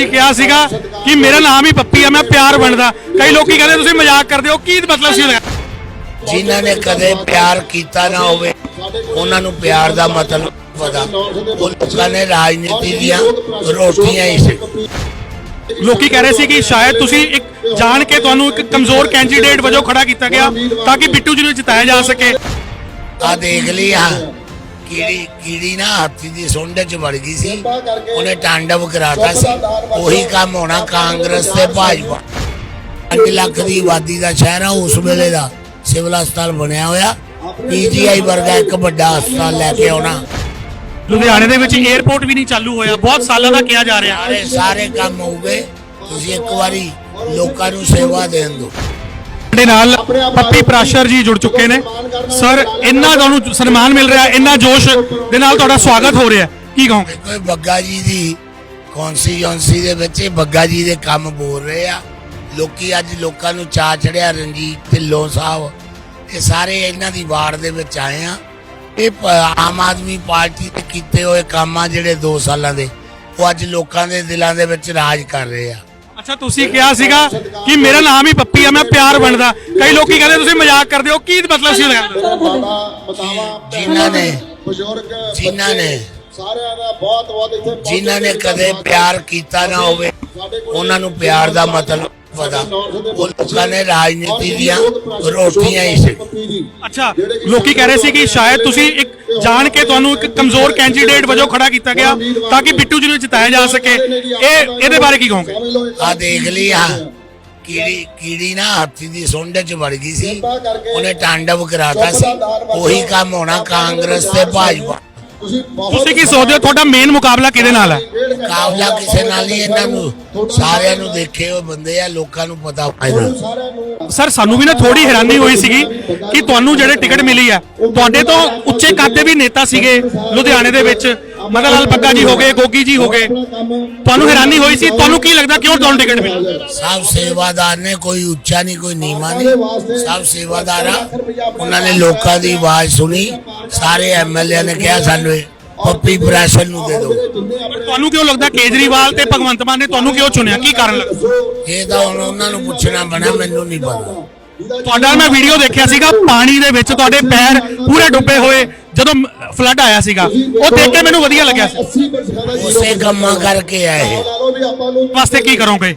ਤੁਸੀਂ ਕਿਹਾ ਸੀਗਾ ਕਿ ਮੇਰਾ ਨਾਮ ਹੀ ਪੱਪੀ ਆ ਮੈਂ ਪਿਆਰ ਬਣਦਾ। ਕਈ ਲੋਕੀ ਕਹਿੰਦੇ ਤੁਸੀਂ ਮਜ਼ਾਕ ਕਰਦੇ ਹੋ ਕੀ ਮਤਲਬ ਸੀ ਉਹਦਾ? ਜਿਨ੍ਹਾਂ ਨੇ ਕਦੇ ਪਿਆਰ ਕੀਤਾ ਨਾ ਹੋਵੇ ਉਹਨਾਂ ਨੂੰ ਪਿਆਰ ਦਾ ਮਤਲਬ ਪਤਾ। ਉਹ ਲੋਕਾਂ ਨੇ ਰਾਜਨੀਤੀ ਦੀਆਂ ਰੋਟੀਆਂ ਹੀ ਸੀ। ਲੋਕੀ ਕਹਿ ਰਹੇ ਸੀ ਕਿ ਸ਼ਾਇਦ ਤੁਸੀਂ ਇੱਕ ਜਾਣ ਕੇ ਤੁਹਾਨੂੰ ਇੱਕ ਕਮਜ਼ੋਰ ਕੈਂਡੀਡੇਟ ਵਜੋਂ ਖੜਾ ਕੀਤਾ ਗਿਆ ਤਾਂ ਕਿ ਬਿੱਟੂ ਜੀ ਨੂੰ ਜਿਤਾਇਆ ਜਾ ਸਕੇ। ਆ ਦੇਖ ਲਈ ਆ ਕੀੜੀ ਕੀੜੀ ਨਾ ਹਾਥੀ ਦੀ ਸੁੰਡ ਚ ਵੜ ਗਈ ਸੀ। ਉਹਨੇ ਟਾਂਡਵ ਕਰਾਤਾ ਸੀ। ਉਹੀ ਕੰਮ ਹੋਣਾ ਕਾਂਗਰਸ ਤੇ ਭਾਜਪਾ। 5 ਲੱਖ ਦੀ ਆਬਾਦੀ ਦਾ ਸ਼ਹਿਰ ਆ ਉਸ ਵੇਲੇ ਦਾ ਸਿਵਲ ਹਸਪਤਾਲ ਬਣਿਆ ਹੋਇਆ। ਪੀਜੀਆਈ ਵਰਗਾ ਇੱਕ ਵੱਡਾ ਹਸਪਤਾਲ ਲੈ ਕੇ ਆਉਣਾ। ਲੁਧਿਆਣੇ ਦੇ ਵਿੱਚ 에어ਪੋਰਟ ਵੀ ਨਹੀਂ ਚਾਲੂ ਹੋਇਆ। ਬਹੁਤ ਸਾਲਾਂ ਦਾ ਕਿਹਾ ਜਾ ਰਿਹਾ। ਸਾਰੇ ਸਾਰੇ ਕੰਮ ਹੋਊਗੇ ਤੁਸੀਂ ਇੱਕ ਵਾਰੀ ਲੋਕਾਂ ਨੂੰ ਸੇਵਾ ਦੇਣ ਦਿਓ। ਸਾਡੇ ਨਾਲ ਪੱਪੀ ਪ੍ਰਾਸ਼ਰ ਜੀ ਜੁੜ ਚੁੱਕੇ ਨੇ। ਸਰ ਇੰਨਾ ਤੁਹਾਨੂੰ ਸਨਮਾਨ ਮਿਲ ਰਿਹਾ ਇੰਨਾ ਜੋਸ਼ ਦੇ ਨਾਲ ਤੁਹਾਡਾ ਸਵਾਗਤ ਹੋ ਰਿਹਾ ਕੀ ਕਹੋਗੇ? ਬੱਗਾ ਜੀ ਦੀ ਕੌਂਸਟੀਚੁਐਂਸੀ ਦੇ ਵਿੱਚ ਇਹ ਬੱਗਾ ਜੀ ਦੇ ਕੰਮ ਬੋਲ ਰਹੇ ਆ। ਲੋਕੀ ਅੱਜ ਲੋਕਾਂ ਨੂੰ ਚਾ ਚੜਿਆ ਰਣਜੀਤ ਢਿੱਲੋਂ ਸਾਹਿਬ ਇਹ ਸਾਰੇ ਇਹਨਾਂ ਦੀ ਵਾਰਡ ਦੇ ਵਿੱਚ ਆਏ ਆ। ਇਹ ਆਮ ਆਦਮੀ ਪਾਰਟੀ ਦੇ ਕੀਤੇ ਹੋਏ ਕੰਮ ਆ ਜਿਹੜੇ 2 ਸਾਲਾਂ ਦੇ ਉਹ ਅੱਜ ਲੋਕਾਂ ਦੇ ਦਿਲਾਂ ਦੇ ਵਿੱਚ ਰਾਜ ਕਰ ਰਹੇ ਆ। ਅੱਛਾ ਤੁਸੀਂ ਕਿਹਾ ਸੀਗਾ ਕਿ ਮੇਰਾ ਨਾਮ ਹੀ ਪੱਪੀ ਆ ਮੈਂ ਪਿਆਰ ਬਣਦਾ। ਕਈ ਲੋਕੀ ਕਹਿੰਦੇ ਤੁਸੀਂ ਮਜ਼ਾਕ ਕਰਦੇ ਹੋ ਕੀ ਮਤਲਬ ਸੀ ਉਹਦਾ? ਜਿਨ੍ਹਾਂ ਨੇ ਬਜ਼ੁਰਗ ਜਿਨ੍ਹਾਂ ਨੇ ਸਾਰਿਆਂ ਦਾ ਬਹੁਤ ਬਹੁਤ ਇੱਥੇ ਪਹੁੰਚੇ ਜਿਨ੍ਹਾਂ ਨੇ ਕਦੇ ਪਿਆਰ ਕੀਤਾ ਨਾ ਹੋਵੇ ਉਹਨਾਂ ਨੂੰ ਪਿਆਰ ਦਾ ਮਤਲਬ ਪਤਾ ਉਹ ਲੋਕਾਂ ਨੇ ਰਾਜਨੀਤੀ ਦੀਆਂ ਰੋਟੀਆਂ ਹੀ ਸੀ ਅੱਛਾ ਲੋਕੀ ਕਹਿ ਰਹੇ ਸੀ ਕਿ ਸ਼ਾਇਦ ਤੁਸੀਂ ਇੱਕ ਜਾਣ ਕੇ ਤੁਹਾਨੂੰ ਇੱਕ ਕਮਜ਼ੋਰ ਕੈਂਡੀਡੇਟ ਵਜੋਂ ਖੜਾ ਕੀਤਾ ਗਿਆ ਤਾਂ ਕਿ ਬਿੱਟੂ ਜੀ ਨੂੰ ਜਿਤਾਇਆ ਜਾ ਸਕੇ। ਇਹ ਇਹਦੇ ਬਾਰੇ ਕੀ ਕਹੋਗੇ? ਆ ਦੇਖ ਲਈ ਆ। ਕੀੜੀ ਕੀੜੀ ਨਾ ਹਾਥੀ ਦੀ ਸੁੰਡ ਚ ਵੜ ਗਈ ਸੀ। ਉਹਨੇ ਟਾਂਡਵ ਕਰਾਤਾ ਸੀ। ਉਹੀ ਕੰਮ ਹੋਣਾ ਕਾਂਗਰਸ ਤੇ ਭਾਜਪਾ। ਤੁਸੀਂ ਬਹੁਤ ਤੁਸੀਂ ਕੀ ਸੋਚਦੇ ਹੋ? ਤੁਹਾਡਾ ਮੇਨ ਮੁਕਾਬਲਾ ਕਿਹਦੇ ਨਾਲ ਹੈ? ਕਾਬਲਾ ਕਿਸੇ ਨਾਲ ਨਹੀਂ ਇਹਨਾਂ ਨੂੰ ਸਾਰਿਆਂ ਨੂੰ ਦੇਖੇ ਹੋਏ ਬੰਦੇ ਆ ਲੋਕਾਂ ਨੂੰ ਪਤਾ ਫਾਇਦਾ ਸਰ ਸਾਨੂੰ ਵੀ ਨਾ ਥੋੜੀ ਹੈਰਾਨੀ ਹੋਈ ਸੀਗੀ ਕਿ ਤੁਹਾਨੂੰ ਜਿਹੜੇ ਟਿਕਟ ਮਿਲੀ ਹੈ ਤੁਹਾਡੇ ਤੋਂ ਉੱਚੇ ਕੱਦ ਦੇ ਵੀ ਨੇਤਾ ਸੀਗੇ ਲੁਧਿਆਣੇ ਦੇ ਵਿੱਚ। ਮਦਨ ਲਾਲ ਬੱਗਾ ਜੀ ਹੋ ਗਏ ਗੋਗੀ ਜੀ ਹੋ ਗਏ। ਤੁਹਾਨੂੰ ਹੈਰਾਨੀ ਹੋਈ ਸੀ? ਤੁਹਾਨੂੰ ਕੀ ਲੱਗਦਾ ਕਿਉਂ ਤੁਹਾਨੂੰ ਟਿਕਟ ਮਿਲੀ? ਸਭ ਸੇਵਾਦਾਰ ਨੇ ਕੋਈ ਉੱਚਾ ਨਹੀਂ ਕੋਈ ਨੀਵਾਂ ਨਹੀਂ। ਸਭ ਸੇਵਾਦਾਰ ਆ। ਉਹਨਾਂ ਨੇ ਲੋਕਾਂ ਦੀ ਆਵਾਜ਼ ਸੁਣੀ। ਸਾਰੇ ਐਮਐਲਏ ਨੇ ਕਿਹਾ ਸਾਨੂੰ ਇਹ ਪੱਪੀ ਪ੍ਰੈਸ਼ਰ ਨੂੰ ਦੇ ਦਿਓ। ਪਰ ਤੁਹਾਨੂੰ ਕਿਉਂ ਲੱਗਦਾ ਕੇਜਰੀਵਾਲ ਤੇ ਭਗਵੰਤ ਮਾਨ ਨੇ ਤੁਹਾਨੂੰ ਕਿਉਂ ਚੁਣਿਆ? ਕੀ ਕਾਰਨ ਲੱਗਦਾ ਇਹ ਤਾਂ ਹੁਣ ਉਹਨਾਂ ਨੂੰ ਪੁੱਛਣਾ ਬਣਾ ਮੈਨੂੰ ਨਹੀਂ ਪਤਾ। ਤੁਹਾਡਾ ਮੈਂ ਵੀਡੀਓ ਦੇਖਿਆ ਸੀਗਾ ਪਾਣੀ ਦੇ ਵਿੱਚ ਤੁਹਾਡੇ ਪੈਰ ਪੂਰੇ ਡੁੱਬੇ ਹੋਏ ਜਦੋਂ ਫਲੱਡ ਆਇਆ ਸੀਗਾ। ਉਹ ਦੇਖ ਕੇ ਮੈਨੂੰ ਵਧੀਆ ਲੱਗਿਆ ਸੀ। 80% ਉਸੇ ਕੰਮਾਂ ਕਰਕੇ ਆਏ ਵਾਸਤੇ ਕੀ ਕਰੋਗੇ?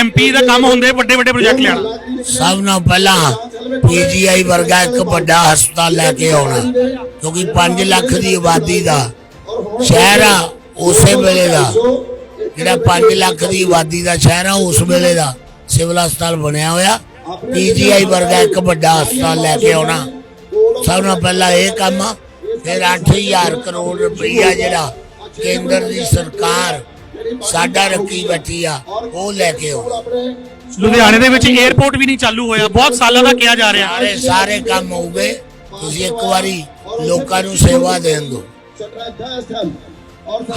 ਐਮਪੀ ਦਾ ਕੰਮ ਹੁੰਦੇ ਵੱਡੇ ਵੱਡੇ ਪ੍ਰੋਜੈਕਟ ਲਿਆਣਾ ਸਭ ਤੋਂ ਪਹਿਲਾਂ ਪੀਜੀਆਈ ਵਰਗਾ ਇੱਕ ਵੱਡਾ ਹਸਪਤਾਲ ਲੈ ਕੇ ਆਉਣਾ, ਕਿਉਂਕਿ 5 ਲੱਖ ਦੀ ਆਬਾਦੀ ਦਾ ਸ਼ਹਿਰ ਆ ਉਸੇ ਵੇਲੇ ਦਾ। ਜਿਹੜਾ 5 ਲੱਖ ਦੀ ਆਬਾਦੀ ਦਾ ਸ਼ਹਿਰ ਆ ਉਸ ਵੇਲੇ ਦਾ ਸਿਵਲ ਹਸਪਤਾਲ ਬਣਿਆ ਹੋਇਆ। ਪੀਜੀਆਈ ਵਰਗਾ ਇੱਕ ਵੱਡਾ ਹਸਪਤਾਲ ਲੈ ਕੇ ਆਉਣਾ। ਸਭ ਤੋਂ ਪਹਿਲਾਂ ਇਹ ਕੰਮ ਆ, ਫਿਰ 8000 ਕਰੋੜ ਰੁਪਈਆ ਜਿਹੜਾ ਕੇਂਦਰ ਦੀ ਸਰਕਾਰ ਸਾਡਾ ਰੱਖੀ ਬੈਠੀ ਆ ਉਹ ਲੈ ਕੇ ਆਉਣਾ ਲੁਧਿਆਣੇ ਦੇ ਵਿੱਚ 에어ਪੋਰਟ ਵੀ ਨਹੀਂ ਚਾਲੂ ਹੋਇਆ ਬਹੁਤ ਸਾਲਾਂ ਦਾ ਕਿਹਾ ਜਾ ਰਿਹਾ। ਸਾਰੇ ਸਾਰੇ ਕੰਮ ਹੋਊਗੇ ਤੁਸੀਂ ਇੱਕ ਵਾਰੀ ਲੋਕਾਂ ਨੂੰ ਸੇਵਾ ਦੇਣ ਦਿਓ।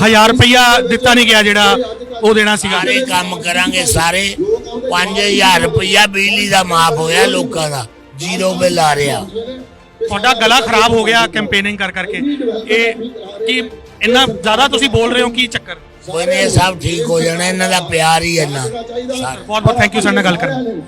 1000 ਰੁਪਇਆ ਦਿੱਤਾ ਨਹੀਂ ਗਿਆ ਜਿਹੜਾ ਉਹ ਦੇਣਾ ਸੀਗਾ। ਸਾਰੇ ਕੰਮ ਕਰਾਂਗੇ ਸਾਰੇ 5000 ਰੁਪਇਆ ਬਿਜਲੀ ਦਾ ਮਾਫ ਹੋਇਆ ਲੋਕਾਂ ਦਾ ਜ਼ੀਰੋ ਬਿੱਲ ਆ ਰਿਹਾ। ਤੁਹਾਡਾ ਗਲਾ ਖਰਾਬ ਹੋ ਗਿਆ ਕੈਂਪੇਨਿੰਗ ਕਰ ਕਰਕੇ। ਇਹ ਕੀ ਇੰਨਾ ਜ਼ਿਆਦਾ ਤੁਸੀਂ ਬੋਲ ਰਹੇ ਹੋ ਕੀ ਚੱਕਰ? ਕੋਈ ਨਹੀਂ ਇਹ ਸਭ ਠੀਕ ਹੋ ਜਾਣਾ, ਇਹਨਾਂ ਦਾ ਪਿਆਰ ਹੀ ਇੰਨਾ। ਬਹੁਤ ਬਹੁਤ ਥੈਂਕ ਯੂ ਸਰ ਨਾਲ ਗੱਲ ਕਰਨ।